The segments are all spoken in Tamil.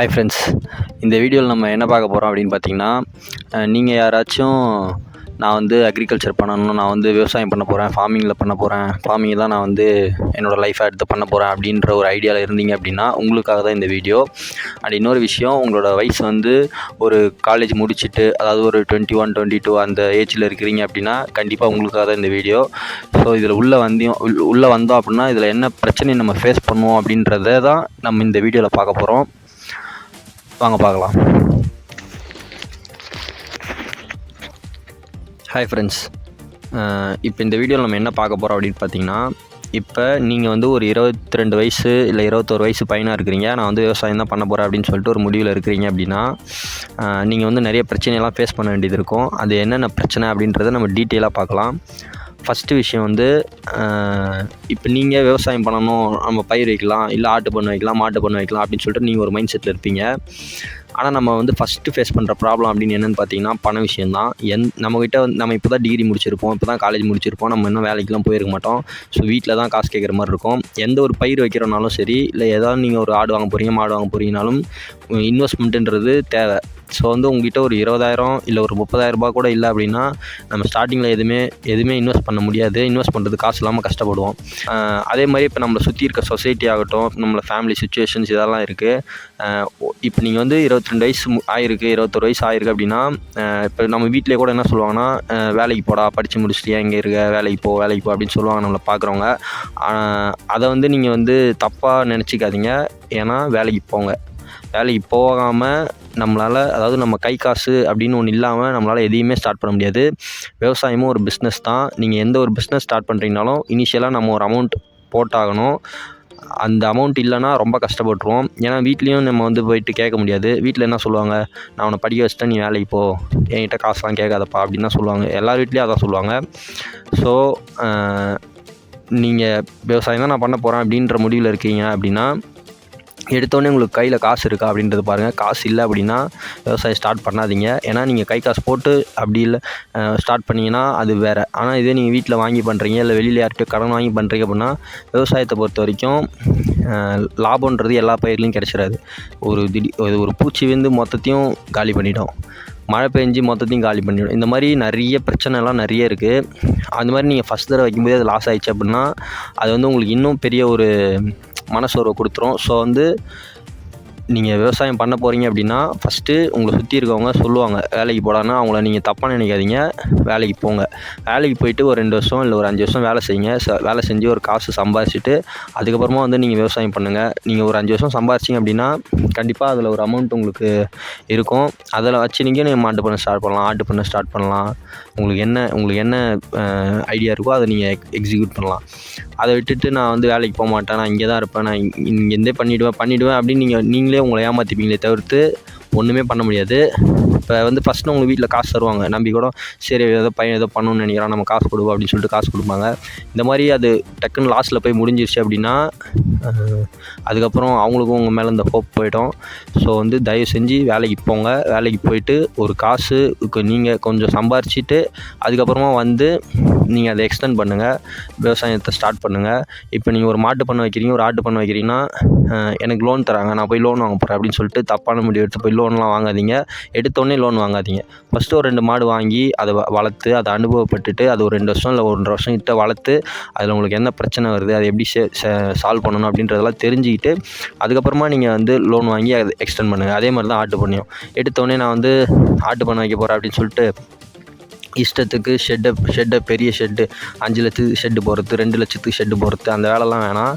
ஹாய் ஃப்ரெண்ட்ஸ் இந்த வீடியோவில் நம்ம என்ன பார்க்க போகிறோம் அப்படின்னு பார்த்தீங்கன்னா நீங்கள் யாராச்சும் நான் வந்து அக்ரிகல்ச்சர் பண்ணணும் நான் வந்து விவசாயம் பண்ண போகிறேன் ஃபார்மிங்கில் பண்ண போகிறேன் ஃபார்மிங் தான் நான் வந்து என்னோடய லைஃப்பை எடுத்து பண்ண போகிறேன் அப்படின்ற ஒரு ஐடியாவில் இருந்தீங்க அப்படின்னா உங்களுக்காக தான் இந்த வீடியோ அண்ட் இன்னொரு விஷயம் உங்களோட வயசு வந்து ஒரு காலேஜ் முடிச்சுட்டு அதாவது ஒரு டுவெண்ட்டி ஒன் டுவெண்ட்டி டூ அந்த ஏஜில் இருக்கிறீங்க அப்படின்னா கண்டிப்பாக உங்களுக்காக தான் இந்த வீடியோ ஸோ இதில் உள்ளே வந்தியும் உள்ளே வந்தோம் அப்படின்னா இதில் என்ன பிரச்சனையை நம்ம ஃபேஸ் பண்ணுவோம் அப்படின்றத தான் நம்ம இந்த வீடியோவில் பார்க்க போகிறோம் வாங்க பார்க்கலாம். ஹாய் ஃப்ரெண்ட்ஸ் இப்போ இந்த வீடியோவில் நம்ம என்ன பார்க்க போகிறோம் அப்படின்னு பார்த்தீங்கன்னா இப்போ நீங்கள் வந்து ஒரு இருபத்தி ரெண்டு வயசு இல்லை இருபத்தோரு வயசு பையனாக இருக்கிறீங்க. நான் வந்து விவசாயம் தான் பண்ண போகிறேன் அப்படின்னு சொல்லிட்டு ஒரு முடிவில் இருக்கிறீங்க அப்படின்னா நீங்கள் வந்து நிறைய பிரச்சனையெல்லாம் ஃபேஸ் பண்ண வேண்டியது இருக்கும். அது என்னென்ன பிரச்சனை அப்படின்றத நம்ம டீட்டெயிலாக பார்க்கலாம். ஃபஸ்ட்டு விஷயம் வந்து இப்போ நீங்கள் விவசாயம் பண்ணணும் நம்ம பயிர் வைக்கலாம் இல்லை ஆட்டு பண்ண வைக்கலாம் மாட்டு பண்ண வைக்கலாம் அப்படின்னு சொல்லிட்டு நீங்கள் ஒரு மைண்ட் செட்டில் இருப்பீங்க. ஆனால் நம்ம வந்து ஃபஸ்ட்டு ஃபேஸ் பண்ணுற ப்ராப்ளம் அப்படின்னு என்னென்னு பார்த்தீங்கன்னா பண விஷயந்தான் எந் நம்மக்கிட்ட வந்து நம்ம இப்போ தான் டிகிரி முடிச்சிருப்போம் இப்போ தான் காலேஜ் முடிச்சிருப்போம் நம்ம இன்னும் வேலைக்கெலாம் போயிருக்க மாட்டோம். ஸோ வீட்டில் தான் காசு கேட்குற மாதிரி இருக்கும். எந்த ஒரு பயிர் வைக்கிறோனாலும் சரி இல்லை ஏதாவது நீங்கள் ஒரு ஆடு வாங்க போகிறீங்க மாடு வாங்க போகிறீங்கனாலும் இன்வெஸ்ட்மெண்ட்டுன்றது தேவை. ஸோ வந்து உங்ககிட்ட ஒரு இருபதாயிரம் இல்லை ஒரு முப்பதாயிரரூபா கூட இல்லை அப்படின்னா நம்ம ஸ்டார்டிங்கில் எதுவுமே எதுவுமே இன்வெஸ்ட் பண்ண முடியாது. இன்வெஸ்ட் பண்ணுறது காசு இல்லாமல் கஷ்டப்படுவோம். அதே மாதிரி இப்போ நம்மளை சுற்றி இருக்க சொசைட்டி ஆகட்டும் நம்மளை ஃபேமிலி சுச்சுவேஷன்ஸ் இதெல்லாம் இருக்குது இப்போ நீங்கள் வந்து இருபத்தி ரெண்டு வயசு மு- ஆயிருக்கு இருபத்தொரு வயசு ஆயிருக்கு அப்படின்னா இப்போ நம்ம வீட்டிலே கூட என்ன சொல்லுவாங்கன்னா வேலைக்கு போடா படித்து முடிச்சிட்டியா இங்கே இருக்க வேலைக்கு போ வேலைக்கு போ அப்படின்னு சொல்லுவாங்க நம்மளை பார்க்குறவங்க அதை வந்து நீங்கள் வந்து தப்பாக நினச்சிக்காதீங்க. ஏன்னா வேலைக்கு போங்க. வேலைக்கு போகாமல் நம்மளால் அதாவது நம்ம கை காசு அப்படின்னு ஒன்று இல்லாமல் நம்மளால் எதையுமே ஸ்டார்ட் பண்ண முடியாது. விவசாயமும் ஒரு பிஸ்னஸ் தான். நீங்கள் எந்த ஒரு பிஸ்னஸ் ஸ்டார்ட் பண்ணுறீங்கனாலும் இனிஷியலாக நம்ம ஒரு அமௌண்ட் போட்டாகணும். அந்த அமௌண்ட் இல்லைன்னா ரொம்ப கஷ்டப்பட்டுருவோம். ஏன்னா வீட்லேயும் நம்ம வந்து போயிட்டு கேட்க முடியாது. வீட்டில் என்ன சொல்லுவாங்க? நான் உன்னை படிக்க வச்சுட்டேன் நீ வேலைக்கு போ. என்கிட்ட காசுலாம் கேட்காதப்பா அப்படின்னு தான் சொல்லுவாங்க. எல்லார் வீட்லேயும் அதான் சொல்லுவாங்க. ஸோ நீங்கள் விவசாயம் தான் நான் பண்ண போகிறேன் அப்படின்ற முடிவில் இருக்கீங்க அப்படின்னா எடுத்தோடனே உங்களுக்கு கையில் காசு இருக்கா அப்படின்றத பாருங்கள் காசு இல்லை அப்படின்னா விவசாயம் ஸ்டார்ட் பண்ணாதீங்க. ஏன்னா நீங்கள் கை காசு போட்டு அப்படி இல்லை ஸ்டார்ட் பண்ணிங்கன்னா அது வேறு. ஆனால் இதே நீங்கள் வீட்டில் வாங்கி பண்ணுறீங்க இல்லை வெளியில் யார்கிட்ட கடன் வாங்கி பண்ணுறீங்க அப்படின்னா விவசாயத்தை பொறுத்த வரைக்கும் லாபன்றது லாபம்ன்றது எல்லா பயிர்லையும் கிடச்சிடாது. ஒரு திடீர் ஒரு ஒரு பூச்சி வந்து மொத்தத்தையும் காலி பண்ணிட்டோம் மழை பெஞ்சு மொத்தத்தையும் காலி பண்ணிவிடும் இந்த மாதிரி நிறைய பிரச்சனைலாம் நிறைய இருக்குது அந்த மாதிரி நீங்கள் ஃபஸ்ட் தடவை வைக்கும்போது அது லாஸ் ஆகிடுச்சு அப்படின்னா அது வந்து உங்களுக்கு இன்னும் பெரிய ஒரு மனசோர்வை கொடுத்துரும். ஸோ வந்து நீங்கள் விவசாயம் பண்ண போகிறீங்க அப்படின்னா ஃபஸ்ட்டு உங்களை சுற்றி இருக்கவங்க சொல்லுவாங்க வேலைக்கு போடான்னா அவங்கள நீங்கள் தப்பாக நினைக்காதீங்க வேலைக்கு போங்க. வேலைக்கு போயிட்டு ஒரு ரெண்டு வருஷம் இல்லை ஒரு அஞ்சு வருஷம் வேலை செய்யுங்க. ச வேலை செஞ்சு ஒரு காசு சம்பாதிச்சுட்டு அதுக்கப்புறமா வந்து நீங்கள் விவசாயம் பண்ணுங்கள் நீங்கள் ஒரு அஞ்சு வருஷம் சம்பாதிச்சிங்க அப்படின்னா கண்டிப்பாக அதில் ஒரு அமௌண்ட் உங்களுக்கு இருக்கும். அதில் வச்சு நீங்கள் நீங்கள் மாட்டு பண்ண ஸ்டார்ட் பண்ணலாம் ஆட்டு பண்ண ஸ்டார்ட் பண்ணலாம். உங்களுக்கு என்ன உங்களுக்கு என்ன ஐடியா இருக்கோ அதை நீங்கள் எக்ஸிக்யூட் பண்ணலாம். அதை விட்டுட்டு நான் வந்து வேலைக்கு போக மாட்டேன் நான் இங்கே தான் இருப்பேன் நான் இங்கே இருந்தே பண்ணிவிடுவேன் பண்ணிவிடுவேன் அப்படின்னு நீங்கள் நீங்களே உங்களை ஏமாற்றிப்பீங்களே தவிர்த்து ஒன்றுமே பண்ண முடியாது. இப்போ வந்து ஃபஸ்ட்டு உங்களுக்கு வீட்டில் காசு தருவாங்க. நம்பி கூட சரி ஏதோ பையன் ஏதோ பண்ணணும்னு நினைக்கிறான் நம்ம காசு கொடுப்போம் அப்படின்னு சொல்லிட்டு காசு கொடுப்பாங்க. இந்த மாதிரி அது டக்குன்னு லாஸ்ட்டில் போய் முடிஞ்சிருச்சு அப்படின்னா அதுக்கப்புறம் அவங்களுக்கும் உங்கள் மேலே இந்த ஹோப் போயிடும். ஸோ வந்து தயவு செஞ்சு வேலைக்கு போங்க. வேலைக்கு போயிட்டு ஒரு காசு நீங்கள் கொஞ்சம் சம்பாரிச்சிட்டு அதுக்கப்புறமா வந்து நீங்கள் அதை எக்ஸ்டெண்ட் பண்ணுங்கள் விவசாயத்தை ஸ்டார்ட் பண்ணுங்கள் இப்போ நீங்கள் ஒரு மாட்டு பண்ண வைக்கிறீங்க ஒரு ஆட்டு பண்ண வைக்கிறீங்கன்னா எனக்கு லோன் தராங்க. நான் போய் லோன் வாங்க போகிறேன் அப்படின்னு சொல்லிட்டு தப்பான முடிவு எடுத்து போய் லோன்லாம் வாங்காதீங்க. எடுத்தோடனே லோன் வாங்காதீங்க. ஃபஸ்ட்டு ஒரு ரெண்டு மாடு வாங்கி அதை வ- வளர்த்து அதை அனுபவப்பட்டுட்டு அது ஒரு ரெண்டு வருஷம் இல்லை ஒன்றரை வருஷம் கிட்ட வளர்த்து அதில் உங்களுக்கு என்ன பிரச்சனை வருது அதை எப்படி சால்வ் பண்ணணும் அப்படின்றதெல்லாம் தெரிஞ்சுக்கிட்டு அதுக்கப்புறமா நீங்கள் வந்து லோன் வாங்கி அதை எக்ஸ்டெண்ட் பண்ணுங்கள் அதே மாதிரி தான் ஆட்டு பண்ணியும். எடுத்தோடனே நான் வந்து ஆட்டு பண்ண வைக்க போகிறேன் அப்படின்னு சொல்லிட்டு இஷ்டத்துக்கு ஷெட்டை ஷெட்டை பெரிய ஷெட்டு அஞ்சு லட்சத்துக்கு ஷெட்டு போடுறது ரெண்டு லட்சத்துக்கு ஷெட்டு போகிறது அந்த வேலைலாம் வேணாம்.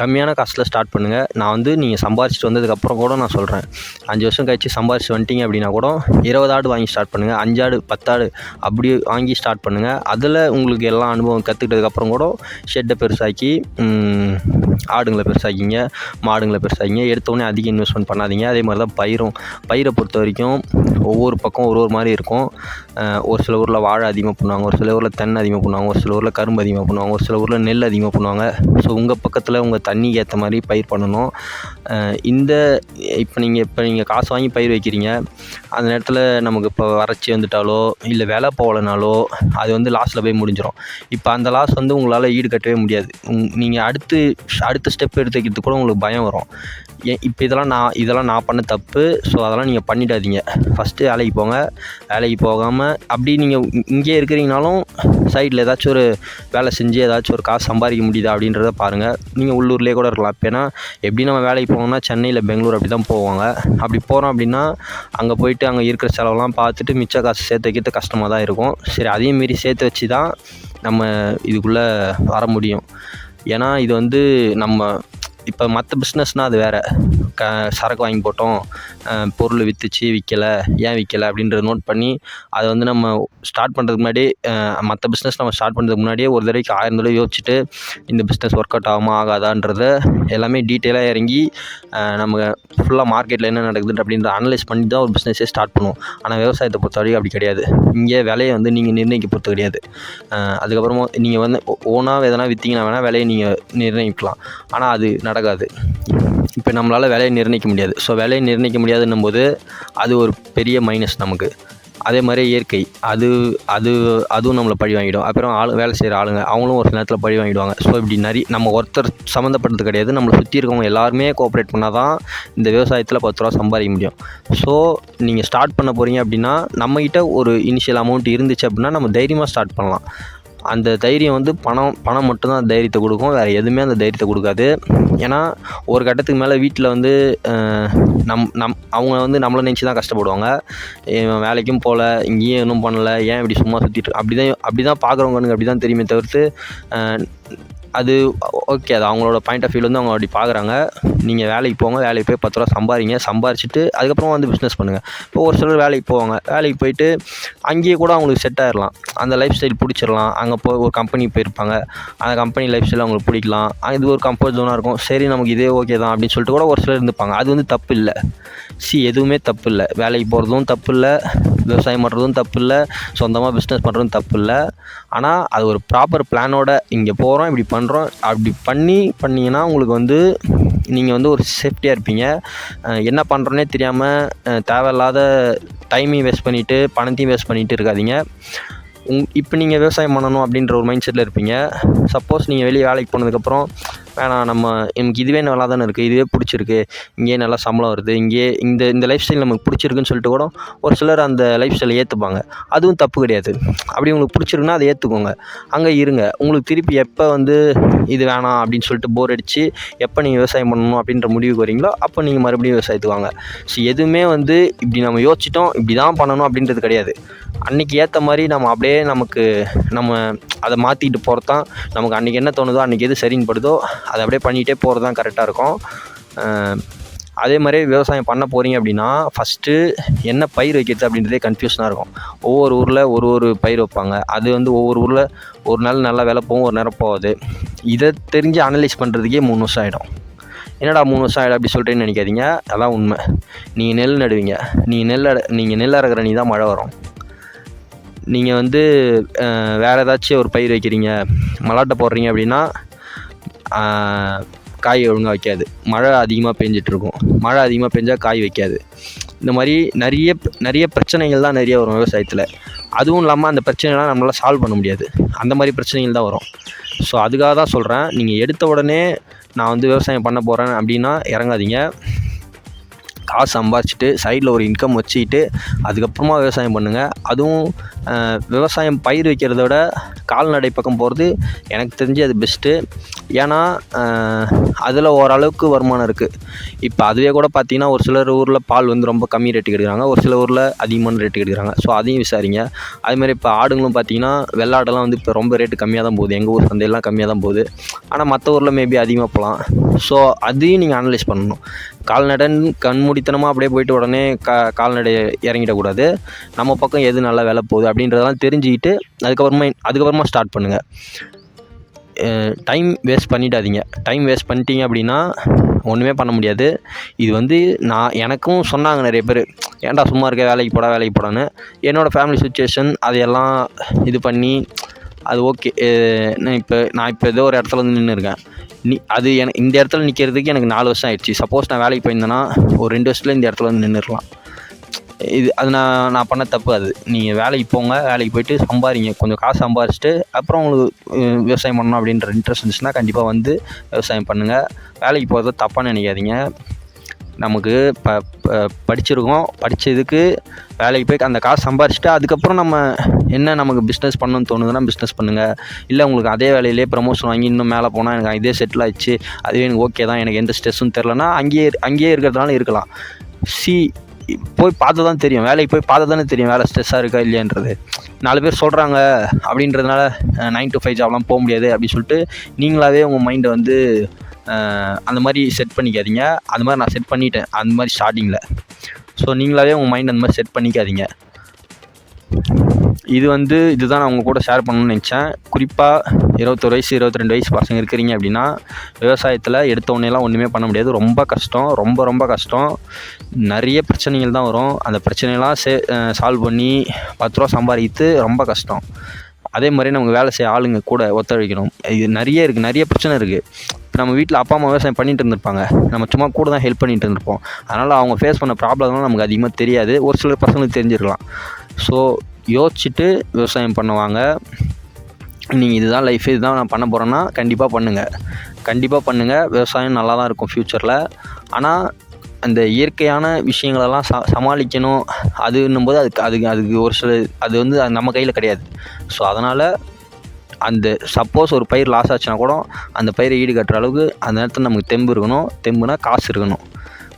கம்மியான காசில் ஸ்டார்ட் பண்ணுங்கள் நான் வந்து நீங்கள் சம்பாரிச்சிட்டு வந்ததுக்கப்புறம் கூட நான் சொல்கிறேன் அஞ்சு வருஷம் கழிச்சு சம்பாரிச்சு வந்துட்டீங்க அப்படின்னா கூட இருபது ஆடு வாங்கி ஸ்டார்ட் பண்ணுங்கள் அஞ்சாடு பத்தாடு அப்படி வாங்கி ஸ்டார்ட் பண்ணுங்கள் அதில் உங்களுக்கு எல்லா அனுபவம் கற்றுக்கிட்டதுக்கப்புறம் கூட ஷெட்டை பெருசாக்கி ஆடுங்களை பெருசாக்கிங்க. மாடுங்களை பெருசாக்கிங்க. எடுத்தோடனே அதிக இன்வெஸ்ட்மெண்ட் பண்ணாதீங்க. அதே மாதிரி தான் பயிரும். பயிரை பொறுத்த வரைக்கும் ஒவ்வொரு பக்கம் ஒரு ஒரு மாதிரி இருக்கும். ஒரு சில ஊரில் வாழை அதிகமாக பண்ணுவாங்க ஒரு சில ஊரில் தென்னை அதிகமாக பண்ணுவாங்க ஒரு சில ஊரில் கரும்பு அதிகமாக பண்ணுவாங்க ஒரு சில ஊரில் நெல் அதிகமாக பண்ணுவாங்க. ஸோ உங்கள் பக்கத்தில் உங்கள் தண்ணிக்கு ஏற்ற மாதிரி பயிர் பண்ணணும். இந்த இப்போ நீங்கள் இப்போ நீங்கள் காசு வாங்கி பயிர் வைக்கிறீங்க. அந்த நேரத்தில் நமக்கு இப்போ வறட்சி வந்துட்டாலோ இல்லை வேலை போகலனாலோ அது வந்து லாஸில் போய் முடிஞ்சிடும் இப்போ அந்த லாஸ் வந்து உங்களால் ஈடு கட்டவே முடியாது நீங்கள் அடுத்து அடுத்த ஸ்டெப் எடுத்து வைக்கிறதுக்கு கூட உங்களுக்கு பயம் வரும். இப்போ இதெல்லாம் நான் இதெல்லாம் நான் பண்ண தப்பு ஸோ அதெல்லாம் நீங்கள் பண்ணிடாதீங்க. ஃபஸ்ட்டு வேலைக்கு போங்க. வேலைக்கு போகாமல் அப்படி நீங்கள் இங்கேயே இருக்கிறீங்கனாலும் சைடில் ஏதாச்சும் ஒரு வேலை செஞ்சு ஏதாச்சும் ஒரு காசு சம்பாதிக்க முடியுதா அப்படின்றத பாருங்கள் நீங்கள் உள்ளூர்லேயே கூட இருக்கலாம். இப்போ ஏன்னா எப்படி நம்ம வேலைக்கு போகணும்னா சென்னையில் பெங்களூர் அப்படி தான் போவாங்க. அப்படி போகிறோம் அப்படின்னா அங்கே போயிட்டு அங்கே இருக்கிற செலவெல்லாம் பார்த்துட்டு மிச்ச காசு சேர்த்து வைக்கிறது கஷ்டமாக தான் இருக்கும். சரி அதையும் மீறி சேர்த்து வச்சு தான் நம்ம இதுக்குள்ளே வர முடியும். ஏன்னா இது வந்து நம்ம இப்போ மற்ற பிஸ்னஸ்னால் அது வேறு. க சரக்கு வாங்கி போட்டோம். பொருள் விற்றுச்சு விற்கலை ஏன் விற்கல அப்படின்றத நோட் பண்ணி அதை வந்து நம்ம ஸ்டார்ட் பண்ணுறதுக்கு முன்னாடி மற்ற பிஸ்னஸ் நம்ம ஸ்டார்ட் பண்ணுறதுக்கு முன்னாடியே ஒரு தடவைக்கு ஆயிரம் தடவை யோசிச்சுட்டு இந்த பிஸ்னஸ் ஒர்க் அவுட் ஆகுமா ஆகாதான்றத எல்லாமே டீட்டெயிலாக இறங்கி நம்ம ஃபுல்லாக மார்க்கெட்டில் என்ன நடக்குது அப்படின்ற அனலைஸ் பண்ணி தான் ஒரு பிஸ்னஸே ஸ்டார்ட் பண்ணுவோம். ஆனால் விவசாயத்தை பொறுத்த வரைக்கும் அப்படி கிடையாது. இங்கே விலையை வந்து நீங்கள் நிர்ணயிக்க பொறுத்து கிடையாது. அதுக்கப்புறமா நீங்கள் வந்து ஓனாக எதனா விற்றீங்கன்னா வேணால் விலையை நீங்கள் நிர்ணயிக்கலாம். ஆனால் அது நடக்காது. இப்போ நம்மளால் விலையை நிர்ணயிக்க முடியாது. ஸோ விலையை நிர்ணயிக்க முடியாதுன்னும் போது அது ஒரு பெரிய மைனஸ் நமக்கு. அதே மாதிரி இயற்கை. அது அது அதுவும் நம்மளை பழி வாங்கிடும். அப்புறம் ஆள் வேலை செய்கிற ஆளுங்க அவங்களும் ஒரு சில நேரத்தில் பழி வாங்கிடுவாங்க. ஸோ இப்படி நிறைய நம்ம ஒருத்தர் சம்மந்தப்பட்டது கிடையாது. நம்மளை சுற்றி இருக்கவங்க எல்லாருமே கோஆப்ரேட் பண்ணால் தான் இந்த விவசாயத்தில் பத்து ரூபா சம்பாதிக்க முடியும். ஸோ நீங்கள் ஸ்டார்ட் பண்ண போகிறீங்க அப்படின்னா நம்மக்கிட்ட ஒரு இனிஷியல் அமௌண்ட் இருந்துச்சு அப்படின்னா நம்ம தைரியமாக ஸ்டார்ட் பண்ணலாம். அந்த தைரியம் வந்து பணம் பணம் மட்டும்தான் அந்த தைரியத்தை கொடுக்கும். வேறு எதுவுமே அந்த தைரியத்தை கொடுக்காது. ஏன்னா ஒரு கட்டத்துக்கு மேலே வீட்டில் வந்து நம் நம் அவங்க வந்து நம்மளை நினச்சி தான் கஷ்டப்படுவாங்க. வேலைக்கும் போகல இங்கேயும் இன்னும் பண்ணலை ஏன் இப்படி சும்மா சுற்றிட்டு அப்படி தான் அப்படி தான் பார்க்குறவங்க அப்படி தான் தெரியுமே தவிர்த்து அது ஓகே அது அவங்களோட பாயிண்ட் ஆஃப் வியூவில் வந்து அவங்க அப்படி பார்க்குறாங்க நீங்கள் வேலைக்கு போங்க வேலைக்கு போய் பத்து ரூபா சம்பாதிங்க சம்பாரிச்சிட்டு அதுக்கப்புறமா வந்து பிஸ்னஸ் பண்ணுங்கள் இப்போ ஒரு சிலர் வேலைக்கு போவாங்க. வேலைக்கு போயிட்டு அங்கேயே கூட அவங்களுக்கு செட் ஆகிடலாம் அந்த லைஃப் ஸ்டைல் பிடிச்சிடலாம் அங்கே போய் ஒரு கம்பெனி போயிருப்பாங்க. அந்த கம்பெனி லைஃப் ஸ்டைல் அவங்களுக்கு பிடிக்கலாம். இது ஒரு கம்ஃபர்ட் ஜோனாக இருக்கும். சரி நமக்கு இதே ஓகே தான் அப்படின்னு சொல்லிட்டு கூட ஒரு சிலர் இருந்துப்பாங்க. அது வந்து தப்பு இல்லை. சி எதுவுமே தப்பு இல்லை. வேலைக்கு போகிறதும் தப்பு இல்லை. விவசாயம் பண்ணுறதும் தப்பு இல்லை. சொந்தமாக பிஸ்னஸ் பண்ணுறதும் தப்பு இல்லை. ஆனால் அது ஒரு ப்ராப்பர் பிளானோட இங்கே போகிறோம் இப்படி பண்ண பண்ணுறோம் அப்படி பண்ணி பண்ணிங்கன்னா உங்களுக்கு வந்து நீங்கள் வந்து ஒரு சேஃப்டியாக இருப்பீங்க. என்ன பண்ணுறோன்னே தெரியாமல் தேவையில்லாத டைமையும் வேஸ்ட் பண்ணிவிட்டு பணத்தையும் வேஸ்ட் பண்ணிகிட்டு இருக்காதிங்க. உங் இப்போ நீங்கள் விவசாயம் பண்ணணும் அப்படின்ற ஒரு மைண்ட் செட்டில் இருப்பீங்க. சப்போஸ் நீங்கள் வெளியே வேலைக்கு போனதுக்கப்புறம் வேணாம் நம்ம எனக்கு இதுவே நல்லா தானே இருக்குது இதுவே பிடிச்சிருக்கு இங்கேயே நல்லா சம்பளம் வருது இங்கேயே இந்த இந்த லைஃப் ஸ்டைல் நமக்கு பிடிச்சிருக்குன்னு சொல்லிட்டு கூட ஒரு சிலர் அந்த லைஃப் ஸ்டைலை ஏற்றுப்பாங்க அதுவும் தப்பு கிடையாது. அப்படி உங்களுக்கு பிடிச்சிருக்குன்னா அதை ஏற்றுக்கோங்க அங்கே இருங்க. உங்களுக்கு திருப்பி எப்போ வந்து இது வேணாம் அப்படின்னு சொல்லிட்டு போர் அடித்து எப்போ நீங்கள் விவசாயம் பண்ணணும் அப்படின்ற முடிவுக்கு வரீங்களோ அப்போ நீங்கள் மறுபடியும் விவசாயத்துக்கு வாங்க. ஸோ எதுவுமே வந்து இப்படி நம்ம யோசிச்சிட்டோம் இப்படி தான் பண்ணணும் அப்படின்றது கிடையாது. அன்றைக்கி ஏற்ற மாதிரி நம்ம அப்படியே நமக்கு நம்ம அதை மாற்றிக்கிட்டு போகிறது தான் நமக்கு அன்றைக்கி என்ன தோணுதோ அன்றைக்கி எது சரின்னு படுதோ அதை அப்படியே பண்ணிகிட்டே போகிறது தான் கரெக்டாக இருக்கும். அதே மாதிரி விவசாயம் பண்ண போகிறீங்க அப்படின்னா ஃபஸ்ட்டு என்ன பயிர் வைக்கிறது அப்படின்றதே கன்ஃபியூஷனாக இருக்கும். ஒவ்வொரு ஊரில் ஒரு ஒரு பயிர் வைப்பாங்க. அது வந்து ஒவ்வொரு ஊரில் ஒரு நாள் நல்லா விலை போகும் ஒரு நேரம் போகாது. இதை தெரிஞ்சு அனலைஸ் பண்ணுறதுக்கே மூணு வருஷம் ஆகிடும் என்னடா மூணு வருஷம் ஆகிடும் அப்படி சொல்கிறேன்னு நினைக்காதீங்க. அதான் உண்மை. நீங்கள் நெல் நடுவீங்க. நீங்கள் நெல் நீங்கள் நெல் அறக்கிற நீ தான் மழை வரும். நீங்கள் வந்து வேறு ஏதாச்சும் ஒரு பயிர் வைக்கிறீங்க மலாட்டை போடுறீங்க அப்படின்னா காய் ஒழுங்காக வைக்காது. மழை அதிகமாக பெஞ்சிட்ருக்கும். மழை அதிகமாக பெஞ்சால் காய் வைக்காது. இந்த மாதிரி நிறைய நிறைய பிரச்சனைகள் தான் நிறைய வரும் விவசாயத்தில். அதுவும் இல்லாமல் அந்த பிரச்சனைலாம் நம்மளால் சால்வ் பண்ண முடியாது. அந்த மாதிரி பிரச்சனைகள் தான் வரும். ஸோ அதுக்காக தான் சொல்கிறேன் நீங்கள் எடுத்த உடனே நான் வந்து விவசாயம் பண்ண போகிறேன் அப்படின்னா இறங்காதீங்க. காசு சம்பாதிச்சிட்டு சைடில் ஒரு இன்கம் வச்சுக்கிட்டு அதுக்கப்புறமா விவசாயம் பண்ணுங்கள் அதுவும் விவசாயம் பயிர் வைக்கிறத விட கால்நடை பக்கம் போகிறது எனக்கு தெரிஞ்சு அது பெஸ்ட்டு ஏன்னா அதில் ஓரளவுக்கு வருமானம் இருக்குது இப்போ அதுவே கூட பார்த்தீங்கன்னா ஒரு சிலர் ஊரில் பால் வந்து ரொம்ப கம்மி ரேட்டுக்கு எடுக்கிறாங்க. ஒரு சில ஊரில் அதிகமான ரேட்டுக்கு எடுக்கிறாங்க. ஸோ அதையும் விசாரிங்க. அதுமாதிரி இப்போ ஆடுங்களும் பார்த்தீங்கன்னா வெள்ளாடெல்லாம் வந்து இப்போ ரொம்ப ரேட்டு கம்மியாக தான் போகுது. எங்கள் ஊர் சந்தையெல்லாம் கம்மியாக தான் போகுது. ஆனால் மற்ற ஊரில் மேபி அதிகமாக போகலாம். ஸோ அதையும் நீங்கள் அனலைஸ் பண்ணணும். கால்நடைன்னு கண்மூடித்தனமாக அப்படியே போயிட்டு உடனே கா கால்நடை இறங்கிடக்கூடாது. நம்ம பக்கம் எது நல்லா விலை போகுது அப்படின்றதெல்லாம் தெரிஞ்சுக்கிட்டு அதுக்கப்புறமா அதுக்கப்புறமா ஸ்டார்ட் பண்ணுங்கள் டைம் வேஸ்ட் பண்ணிடாதீங்க. டைம் வேஸ்ட் பண்ணிட்டீங்க அப்படின்னா ஒன்றுமே பண்ண முடியாது. இது வந்து நான் எனக்கும் சொன்னாங்க நிறைய பேர் ஏன்டா சும்மா இருக்க வேலைக்கு போடா வேலைக்கு போடான்னு. என்னோடய ஃபேமிலி சுச்சுவேஷன் அதையெல்லாம் இது பண்ணி அது ஓகே. நான் இப்போ நான் இப்போ ஏதோ ஒரு இடத்துல வந்து நின்று இருக்கேன் நீ அது எனக்கு இந்த இடத்துல நிற்கிறதுக்கு எனக்கு நாலு வருஷம் ஆயிடுச்சு. சப்போஸ் நான் வேலைக்கு போயிருந்தேன்னா ஒரு ரெண்டு வருஷத்தில் இந்த இடத்துல வந்து நின்றுடலாம் இது அது நான் நான் பண்ண தப்பு அது. நீங்கள் வேலைக்கு போங்க வேலைக்கு போயிட்டு சம்பாதிங்க கொஞ்சம் காசு சம்பாரிச்சிட்டு அப்புறம் உங்களுக்கு விவசாயம் பண்ணணும் அப்படின்ற இன்ட்ரெஸ்ட் இருந்துச்சுன்னா கண்டிப்பாக வந்து விவசாயம் பண்ணுங்கள் வேலைக்கு போகிறத தப்பாக நினைக்காதீங்க. நமக்கு ப ப- படிச்சிருக்கோம். படித்ததுக்கு வேலைக்கு போய் அந்த காசு சம்பாரிச்சுட்டு அதுக்கப்புறம் நம்ம என்ன நமக்கு பிஸ்னஸ் பண்ணணும்னு தோணுதுன்னா பிஸ்னஸ் பண்ணுங்கள் இல்லை உங்களுக்கு அதே வேலையிலே ப்ரமோஷன் வாங்கி இன்னும் மேலே போனால் எனக்கு இதே செட்டில் ஆயிடுச்சு. அதுவே எனக்கு ஓகே தான். எனக்கு எந்த ஸ்ட்ரெஸ்ஸும் தெரிலனா அங்கேயே அங்கேயே இருக்கிறதுனால இருக்கலாம். சி போய் பார்த்து தான் தெரியும். வேலைக்கு போய் பார்த்து தானே தெரியும் வேலை ஸ்ட்ரெஸ்ஸாக இருக்கா இல்லையான்றது. நாலு பேர் சொல்கிறாங்க அப்படின்றதுனால நைன் டு ஃபைவ் ஜாப்லாம் போக முடியாது அப்படின்னு சொல்லிட்டு நீங்களாகவே உங்கள் மைண்டை வந்து அந்த மாதிரி செட் பண்ணிக்காதீங்க. அந்த மாதிரி நான் செட் பண்ணிட்டேன். அந்த மாதிரி ஸ்டார்டிங்கில் ஸோ நீங்களாவே உங்கள் மைண்ட் அந்த மாதிரி செட் பண்ணிக்காதீங்க. இது வந்து இதுதான் நான் உங்கள் கூட ஷேர் பண்ணணும்னு நினச்சேன். குறிப்பாக இருபத்தொரு வயசு இருபத்தி ரெண்டு வயசு பசங்க இருக்கிறீங்க அப்படின்னா விவசாயத்தில் எடுத்த உடனேலாம் ஒன்றுமே பண்ண முடியாது. ரொம்ப கஷ்டம். ரொம்ப ரொம்ப கஷ்டம். நிறைய பிரச்சனைகள் தான் வரும். அந்த பிரச்சனையெல்லாம் சே சால்வ் பண்ணி பத்து ரூபா சம்பாதித்து ரொம்ப கஷ்டம். அதே மாதிரி நமக்கு வேலை செய்ய ஆளுங்க கூட ஒத்துழைக்கணும். இது நிறைய இருக்குது நிறைய பிரச்சனை இருக்குது இப்போ நம்ம வீட்டில் அப்பா அம்மா விவசாயம் பண்ணிட்டு இருந்திருப்பாங்க. நம்ம சும்மா கூட தான் ஹெல்ப் பண்ணிட்டு இருந்திருப்போம். அதனால் அவங்க ஃபேஸ் பண்ண ப்ராப்ளம்லாம் நமக்கு அதிகமாக தெரியாது. ஒரு சில பசங்களுக்கு தெரிஞ்சிருக்கலாம். ஸோ யோசிச்சுட்டு விவசாயம் பண்ணுவாங்க. நீங்கள் இதுதான் லைஃப் இதுதான் நான் பண்ண போகிறேன்னா கண்டிப்பாக பண்ணுங்கள் கண்டிப்பாக பண்ணுங்கள் விவசாயம் நல்லா தான் இருக்கும் ஃப்யூச்சரில் ஆனால் அந்த இயற்கையான விஷயங்களெல்லாம் ச சமாளிக்கணும். அதுன்னும் போது அதுக்கு அதுக்கு அதுக்கு ஒரு சில அது வந்து அது நம்ம கையில் கிடையாது. ஸோ அதனால் அந்த சப்போஸ் ஒரு பயிர் லாஸ் ஆச்சுன்னா கூட அந்த பயிரை ஈடு கட்டுற அளவுக்கு அந்த நேரத்தில் நமக்கு தெம்பு இருக்கணும். தெம்புனா காசு இருக்கணும்.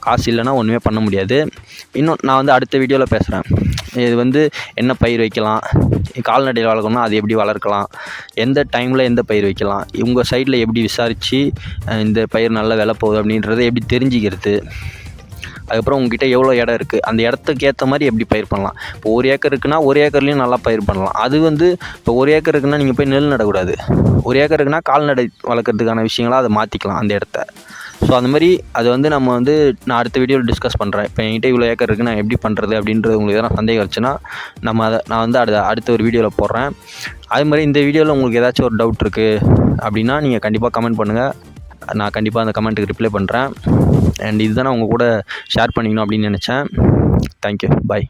காசு இல்லைன்னா ஒன்றுமே பண்ண முடியாது. இன்னும் நான் வந்து அடுத்த வீடியோவில் பேசுகிறேன் இது வந்து என்ன பயிர் வைக்கலாம்? கால்நடையில் வளர்க்கணும்னா அது எப்படி வளர்க்கலாம்? எந்த டைமில் எந்த பயிர் வைக்கலாம்? உங்கள் சைடில் எப்படி விசாரித்து இந்த பயிர் நல்ல விலை போகுது அப்படின்றத எப்படி தெரிஞ்சுக்கிறது? அதுக்கப்புறம் உங்ககிட்ட எவ்வளோ இடம் இருக்குது அந்த இடத்துக்கு ஏற்ற மாதிரி எப்படி பயிர் பண்ணலாம்? இப்போ ஒரு ஏக்கர் இருக்குன்னா ஒரு ஏக்கர்லேயும் நல்லா பயிர் பண்ணலாம். அது வந்து இப்போ ஒரு ஏக்கர் இருக்குன்னா நீங்கள் போய் நெல் நடக்கூடாது. ஒரு ஏக்கர் இருக்குன்னா கால்நடை வளர்க்குறதுக்கான விஷயங்களா அதை மாற்றிக்கலாம் அந்த இடத்த. ஸோ அந்த மாதிரி அது வந்து நம்ம வந்து நான் அடுத்த வீடியோவில் டிஸ்கஸ் பண்ணுறேன் இப்போ என்கிட்ட இவ்வளோ ஏக்கர் இருக்குது நான் எப்படி பண்ணுறது அப்படின்றது உங்களுக்கு எதனா சந்தேகம் வச்சுன்னா நம்ம அதை நான் வந்து அடுத்த அடுத்த ஒரு வீடியோவில் போடுறேன். அது மாதிரி இந்த வீடியோவில் உங்களுக்கு ஏதாச்சும் ஒரு டவுட் இருக்குது அப்படின்னா நீங்கள் கண்டிப்பாக கமெண்ட் பண்ணுங்கள் நான் கண்டிப்பாக அந்த கமெண்ட்டுக்கு ரிப்ளை பண்ணுறேன் அண்ட் இதுதான் நான் உங்கள் கூட ஷேர் பண்ணிக்கணும் அப்படின்னு நினச்சேன். Thank you bye